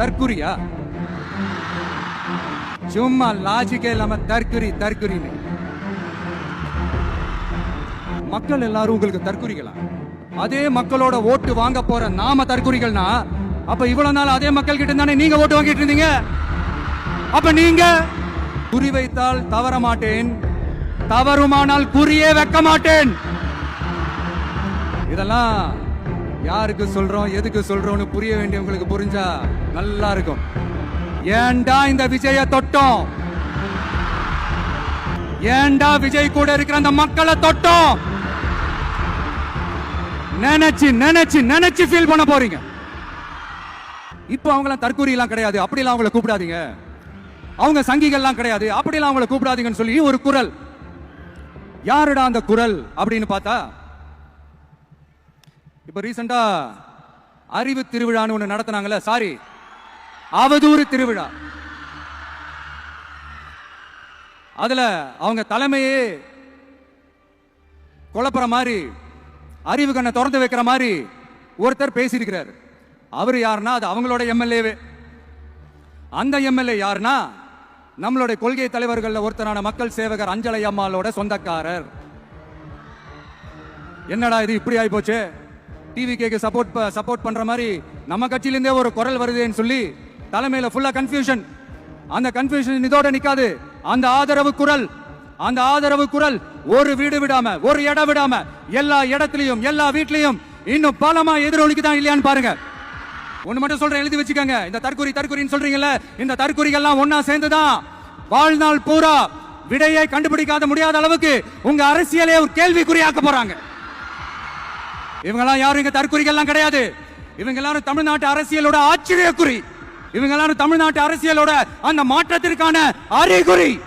தற்குறியா? சும்மா லாஜிக்கே இல்லாம தற்குறி தற்குறின்னு. மக்கள் எல்லாரும் உங்களுக்கு தற்குறிகளா? அதே மக்களோட ஓட்டு வாங்க போற நாம தற்குறிகள்னா அப்ப இவ்வளவு நாள் அதே மக்கள் கிட்ட தானே நீங்க ஓட்டு வாங்கிட்டு இருந்தீங்க? அப்ப நீங்க குறி வைத்தால் தவற மாட்டேன் தவறுமானால் குறியே வைக்க மாட்டேன். இதெல்லாம் யாருக்கு சொல்றோம் எதுக்கு சொல்றோம்னு புரிய வேண்டியவங்களுக்கு புரிஞ்சா நல்லா இருக்கும் ஏன்டா இந்த விஜய தொட்டோம்? ஏன்டா விஜய் கூட இருக்கிற அந்த மக்களை தொட்டோம்? நினைச்சு நினைச்சு நினைச்சு ஃபீல் பண்ண போறீங்க. இப்போ அவங்களாம் தற்கூரியெல்லாம் கிடையாது. அப்படிலாம் அவங்கள கூப்பிடாதீங்க. அவங்க சங்கிகள்லாம் கிடையாது. அப்படிலாம் அவங்கள கூப்பிடாதீங்கன்னு சொல்லி ஒரு குரல். யாருடா அந்த குரல் அப்படின்னு பார்த்தா இப்போ ரீசெண்டாக அறிவு திருவிழான்னு ஒன்று நடத்தினாங்களே சாரி அவதூறு திருவிழா. அதில் அவங்க தலைமையே குழப்புற மாதிரி அறிவு கண்ணை திறந்து வைக்கிற மாதிரி ஒருத்தர் பேசியிருக்கிறார். அவர் யாருன்னா அது அவங்களோட எம்எல்ஏவே. அந்த எம்எல்ஏ யாருன்னா நம்மளுடைய கொள்கை தலைவர்களில் ஒருத்தரான மக்கள் சேவகர் அஞ்சலை அம்மாளோட சொந்தக்காரர். என்னடா இது இப்படி ஆகி டிவி கேக்கு சப்போர்ட் சப்போர்ட் பண்ற மாதிரி நம்ம கட்சியிலேருந்தே ஒரு குரல் வருதுன்னு சொல்லி தலைமையில ஃபுல்லா கன்ஃபியூஷன் அந்த கன்ஃபியூஷன் இதோட நிக்காது. அந்த ஆதரவு குரல் அந்த ஆதரவு குரல் ஒரு வீடு விடாம ஒரு இடம் விடாம எல்லா இடத்துலயும் எல்லா வீட்லயும் இன்னும் பலமா எதிரொலிக்குதான் இல்லையான்னு பாருங்க. ஒண்ணு மட்டும் சொல்றேன் எழுதி வச்சுக்கோங்க. இந்த தற்கொலை தற்கொலைன்னு சொல்றீங்கல்ல இந்த தற்குறிகள்லாம் ஒன்னா சேர்ந்துதான் வாழ்நாள் பூரா விடையை கண்டுபிடிக்காத முடியாத அளவுக்கு உங்க அரசியலே ஒரு கேள்விக்குறியாக்க போறாங்க. இவங்கெல்லாம் யாரும் இங்க தற்குறிகள்லாம் கிடையாது. இவங்க எல்லாரும் தமிழ்நாட்டு அரசியலோட ஆச்சரியக்குறி. இவங்க எல்லாரும் தமிழ்நாட்டு அரசியலோட அந்த மாற்றத்திற்கான அறிகுறி.